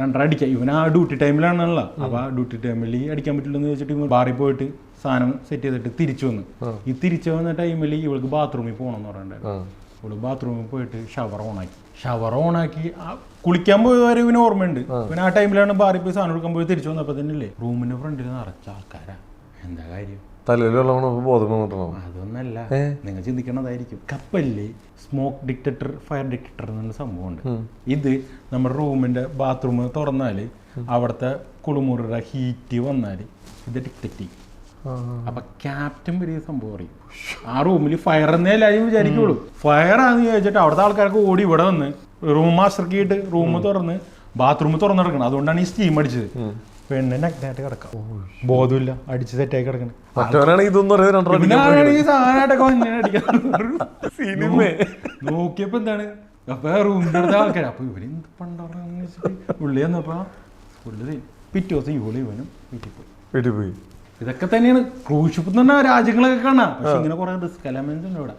രണ്ടര അടിക്കുക ഇവൻ ആ ഡ്യൂട്ടി ടൈമിലാണല്ലോ അപ്പൊ ആ ഡ്യൂട്ടി ടൈമിൽ അടിക്കാൻ പറ്റില്ലെന്ന് വെച്ചിട്ട് ഇവൻ ബാറിൽ പോയിട്ട് സാധനം സെറ്റ് ചെയ്തിട്ട് തിരിച്ചു വന്ന്. ഈ തിരിച്ചു വന്ന ടൈമിൽ ഇവൾക്ക് ബാത്റൂമിൽ പോകണം എന്ന് പറഞ്ഞിട്ടുണ്ടായിരുന്നു. ഇവൾ ബാത്റൂമിൽ പോയിട്ട് ഷവർ ഓണാക്കി ഷവർ ഓണാക്കി കുളിക്കാൻ പോയവരെ ഇവന് ഓർമ്മയുണ്ട്. പിന്നെ ആ ടൈമിലാണ് ബാറിൽ പോയി സാധനം എടുക്കാൻ പോയി തിരിച്ചു വന്നപ്പോ തന്നെ അല്ലേ റൂമിന്റെ ഫ്രണ്ടിൽ നിറച്ച ആൾക്കാരാ. എന്താ കാര്യം? ബോധം അതൊന്നല്ല. നിങ്ങൾ ചിന്തിക്കണതായിരിക്കും. കപ്പലിൽ സ്മോക്ക് ഡിറ്റക്ടർ ഫയർ ഡിറ്റക്ടർ എന്നുള്ള സംഭവമുണ്ട്. ഇത് നമ്മുടെ റൂമിന്റെ ബാത്റൂം തുറന്നാൽ അവിടുത്തെ കുളിമുറിയുടെ ഹീറ്റ് വന്നാൽ ഇത് ഡിറ്റക്ട് ചെയ്യും. അപ്പൊ ക്യാപ്റ്റൻ വലിയ സംഭവം അറിയും. ആ റൂമിൽ ഫയർ എന്നേ എല്ലാവരും വിചാരിക്കുള്ളൂ. ഫയർ ആണെന്ന് ചോദിച്ചിട്ട് അവിടുത്തെ ആൾക്കാർക്ക് ഓടി ഇവിടെ വന്ന് റൂം മാസ്റ്റർക്കിയിട്ട് റൂം തുറന്ന് ബാത്റൂം തുറന്നെടുക്കണം. അതുകൊണ്ടാണ് ഈ സ്റ്റീം അടിച്ചത്. പെണ്ണ് നഗ്നായിട്ട് കിടക്കാം. ബോധമില്ല. അടിച്ച് സെറ്റായി കിടക്കണം. മറ്റവനാണെങ്കിൽ ഇതൊന്നും ഈ സാധനമായിട്ടൊക്കെ വന്നിങ്ങനെ അടിക്കാൻ സിനിമ. നോക്കിയപ്പോ എന്താണ്? അപ്പൊ റൂമിന്റെ അടുത്ത ആൾക്കാർ അപ്പൊ ഇവർ എന്ത് വെച്ചിട്ട് ഉള്ളി വന്നപ്പോ പുള്ളി പിറ്റേ ദിവസം ഇവൾ ഇവനും വീട്ടിൽ പോയി വീട്ടിൽ പോയി ഇതൊക്കെ തന്നെയാണ് ക്രൂസ് തന്നെ രാജ്യങ്ങളൊക്കെ കാണാം. പക്ഷെ ഇങ്ങനെ കുറെ റിസ്ക് എലമെന്റ് ഉണ്ട് ഇവിടെ.